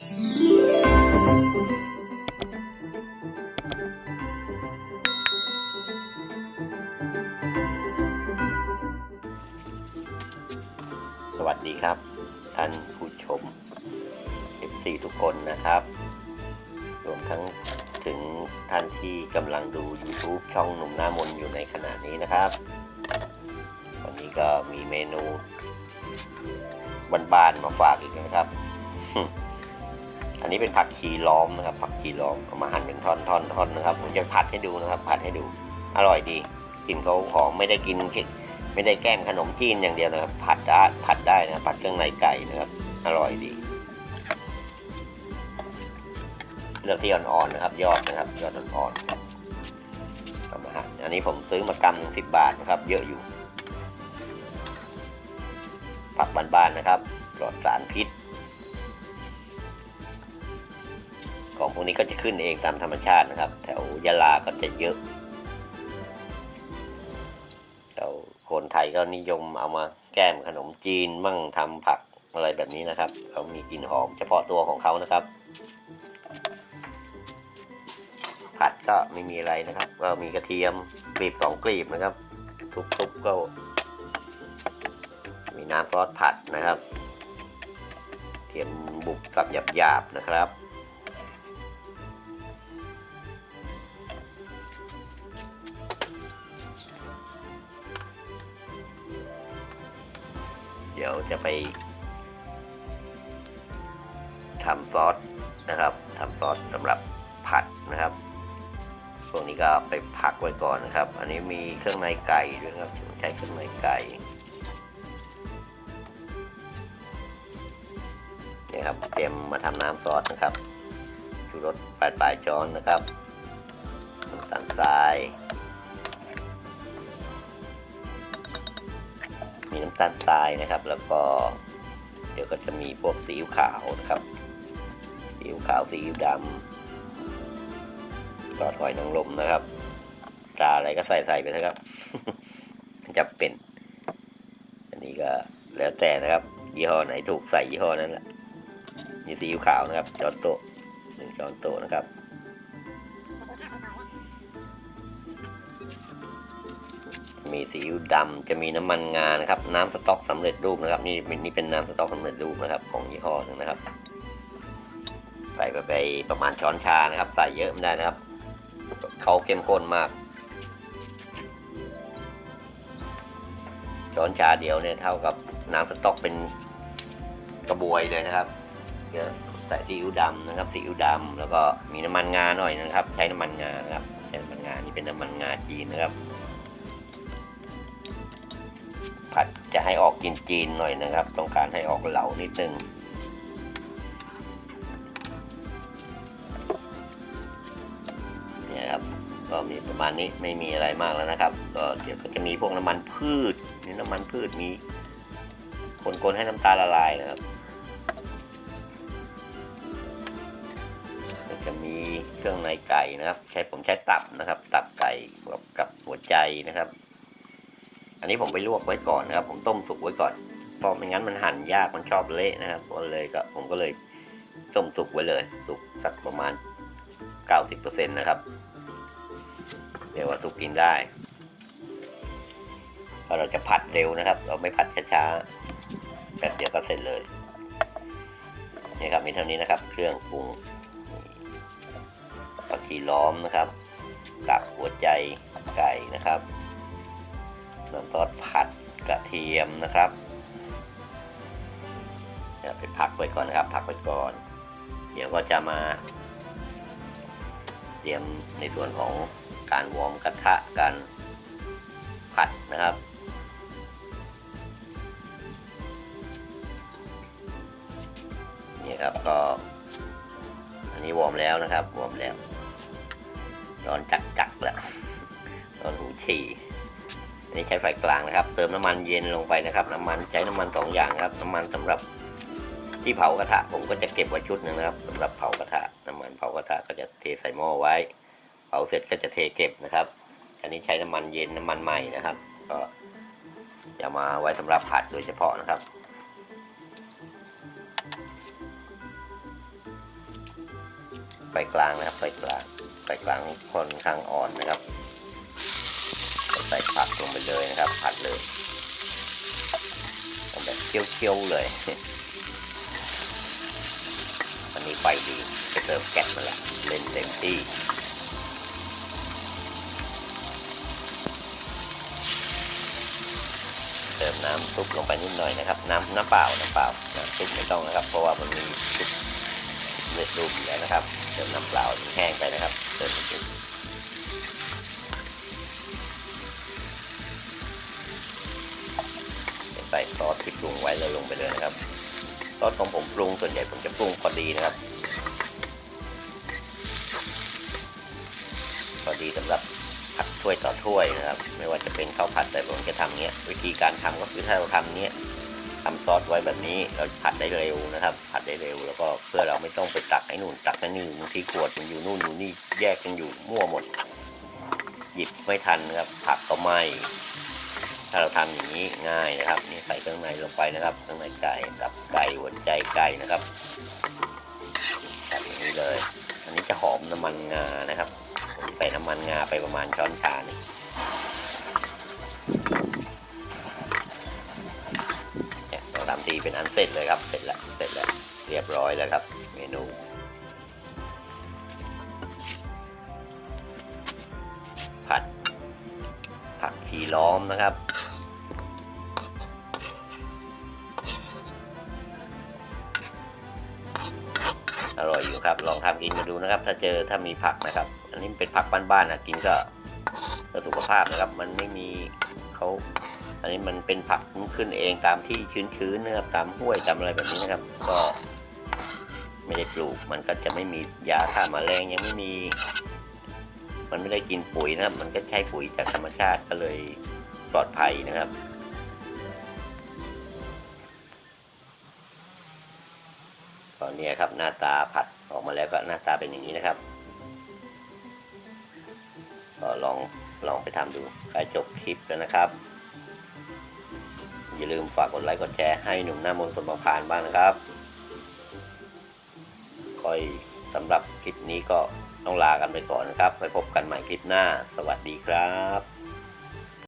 สวัสดีครับ ท่านผู้ชม FC ทุกคนนะครับ รวมทั้งถึงท่านที่กำลังดู YouTube ช่องหนุ่มหน้ามนอยู่ในขณะนี้นะครับ วันนี้ก็มีเมนูบานๆมาฝากอีกนะครับ อันนี้เป็นผักชีล้อมนะครับ ผักชีล้อมเอามาหั่นเป็นท่อนๆท่อนนะครับ ผมจะผัดให้ดูนะครับ ผัดให้ดู อร่อยดีกลินเขาหอมไม่ได้กินแค่ไม่ได้แกล้มขนมจีนอย่างเดียวนะครับ ผัดได้ผัดได้นะผัดเครื่องในไก่นะครับ อร่อยดีเลือกที่อ่อนๆนะครับ ยอดนะครับ ยอดอ่อนๆเอามาหั่นอันนี้ผมซื้อมากำหนึ่งสิบบาทนะครับ เยอะอยู่ผักบ้านๆนะครับปลอดสารพิษ ของพวกนี้ก็จะขึ้นเองตามธรรมชาตินะครับ แถวยะลาก็จะเยอะแถวคนไทยก็นิยมเอามาแก้มขนมจีนมั่งทำผักอะไรแบบนี้นะครับเขามีกลิ่นหอมเฉพาะตัวของเขานะครับ ผัดก็ไม่มีอะไรนะครับ ก็มีกระเทียมกลีบสองกลีบนะครับ ทุบๆก็มีน้ำซอสผัดนะครับเทียมบุกสับหยาบๆนะครับ ดี๋ยวจะไปทำซอสนะครับทำซอสสำหรับผัดนะครับพวกนี้ก็ไปพักไว้ก่อนนะครับ อันนี้มีเครื่องในไก่ด้วยครับใช้เครื่องในไก่นี่ครับเตรียมมาทำน้ำซอสนะครับชูรสปลายปลายช้อนนะครับน้ำตาลทราย มีน้ำตาลทรายนะครับ แล้วก็เดี๋ยวก็จะมีพวกซีขาวนะครับซีขาวซีดำซอสหอยนางรมนะครับตาอะไรก็ใส่ใส่ไปนะครับจะเป็น อันนี้ก็แล้วแต่นะครับ ยี่ห้อไหนถูกใส่ยี่ห้อนั้นแหละมีซีขาวนะครับช้อนโต๊ะหนึ่งช้อนโต๊ะนะครับ มีซีอิ๊วดำจะมีน้ำมันงานะครับน้ำสต๊อกสำเร็จรูปนะครับ นี่นี่เป็นน้ำสต๊อกสำเร็จรูปนะครับ ของยี่ห้อนึงนะครับ ใส่ไปไปประมาณช้อนชานะครับ ใส่เยอะไม่ได้นะครับเขาเข้มข้นมาก ช้อนชาเดียวเนี่ยเท่ากับน้ำสต๊อกเป็นกระบวยเลยนะครับเดี๋ยวใส่ซีอิ๊วดำนะครับซีอิ๊วดำแล้วก็มีน้ำมันงาหน่อยนะครับ ใช้น้ำมันงานะครับใช้น้ำมันงานี่เป็นน้ำมันงาจีนนะครับ ผัดจะให้ออกจีนๆหน่อยนะครับ ต้องการให้ออกเหลานิดนึงเนี่ยครับก็มีประมาณนี้ไม่มีอะไรมากแล้วนะครับ ก็เดี๋ยวก็จะมีพวกน้ำมันพืชนี่น้ำมันพืชมีคนๆให้น้ำตาลละลายนะครับก็จะมีเครื่องในไก่นะครับ ใช้ผมใช้ตับนะครับ ตับไก่กับกับหัวใจนะครับ อันนี้ผมไปลวกไว้ก่อนนะครับ ผมต้มสุกไว้ก่อนเพราะไม่งั้นมันหั่นยากมันชอบเละนะครับก็เลยก็ผมก็เลยต้มสุกไว้เลย สุกสักประมาณ 90%นะครับเรียกว่าสุกกินได้เพราะเราจะผัดเร็วนะครับ เราไม่ผัดช้าๆแป๊บเดียวก็เสร็จเลยนี่ครับมีเท่านี้นะครับ เครื่องปรุงผักชีล้อมนะครับกับหัวใจไก่นะครับ น้ำซอสผัดกระเทียมนะครับเดี๋ยวไปพักไว้ก่อนนะครับ พักไว้ก่อน เดี๋ยวก็จะมา เตรียมในส่วนของการวอร์มกระทะการผัดนะครับนี่ครับก็ อันนี้วอร์มแล้วนะครับวอร์มแล้วร้อนจักๆแล้วร้อนหูฉี่ อันนี้ใช้ไฟกลางนะครับ เติมน้ำมันเย็นลงไปนะครับ น้ำมันใช้น้ำมันสองอย่างครับ น้ำมันสำหรับที่เผากระทะผมก็จะเก็บไว้ชุดหนึ่งนะครับสำหรับเผากระทะน้ำมันเผากระทะก็จะเทใส่หม้อไว้ เผาเสร็จก็จะเทเก็บนะครับ อันนี้ใช้น้ำมันเย็นน้ำมันใหม่นะครับ ก็จะมาไว้สำหรับผัดโดยเฉพาะนะครับไฟกลางนะครับไฟกลางไฟกลางค่อนข้างอ่อนนะครับ ใส่ผักลงไปเลยนะครับ ผัดเลยทำแบบเคี้ยวๆเลยอันนี้ไฟดีไปเติมแก๊สมาละเล่นเต็มที่เติมน้ำซุปลงไปนิดหน่อยนะครับ น้ำน้ำเปล่าน้ำเปล่าน้ำซุปไม่ต้องนะครับ เพราะว่ามันมีซุปเลือดรูปอยู่แล้วนะครับ เติมน้ำเปล่าแห้งไปนะครับ เติมซุป ใส่ซอสที่ปรุงไว้เลยลงไปเลยนะครับ ซอสของผมปรุงส่วนใหญ่ผมจะปรุงพอดีนะครับ พอดีสำหรับผัดถ้วยต่อถ้วยนะครับ ไม่ว่าจะเป็นข้าวผัดแต่ผมจะทำเนี้ย วิธีการทำก็คือถ้าเราทำเนี้ยทำซอสไว้แบบนี้เราผัดได้เร็วนะครับ ผัดได้เร็วแล้วก็เพื่อเราไม่ต้องไปตักไอ้นู่นตักไอ้นี่บางทีขวดมันอยู่นู่นอยู่นี่แยกกันอยู่มั่วหมด หยิบไม่ทันนะครับผักก็ไหม ถ้าเราทำอย่างนี้ง่ายนะครับ นี่ใส่เครื่องในลงไปนะครับเครื่องในไก่กับไก่หัวใจไก่นะครับทำอย่างนี้เลย อันนี้จะหอมน้ำมันงานะครับผมใส่น้ำมันงาไปประมาณช้อนชานึงเนี่ยเราทำทีเป็นอันเสร็จเลยครับเสร็จแล้วเสร็จแล้วเรียบร้อยแล้วครับ เมนูผัดผักชีล้อมนะครับ ครับ ลองทำกินมาดูนะครับ ถ้าเจอถ้ามีผักนะครับ อันนี้เป็นผักบ้านๆนะกินก็เพื่อสุขภาพนะครับ มันไม่มีเขาอันนี้มันเป็นผักขึ้นเองตามที่ชื้นๆนะครับตามห้วยตามอะไรแบบนี้นะครับ ก็ไม่ได้ปลูก มันก็จะไม่มียาฆ่าแมลงยังไม่มี มันไม่ได้กินปุ๋ยนะครับ มันก็ใช้ปุ๋ยจากธรรมชาติก็เลยปลอดภัยนะครับตอนนี้ครับหน้าตาผัด ออกมาแล้วก็หน้าตาเป็นอย่างนี้นะครับก็ลองลองไปทำดูใกล้จบคลิปแล้วนะครับ อย่าลืมฝากกดไลค์กดแชร์ให้หนุ่มหน้ามนต์คนบางพานบ้างนะครับคอยสำหรับคลิปนี้ก็ต้องลากันไปก่อนนะครับ ไปพบกันใหม่คลิปหน้า สวัสดีครับ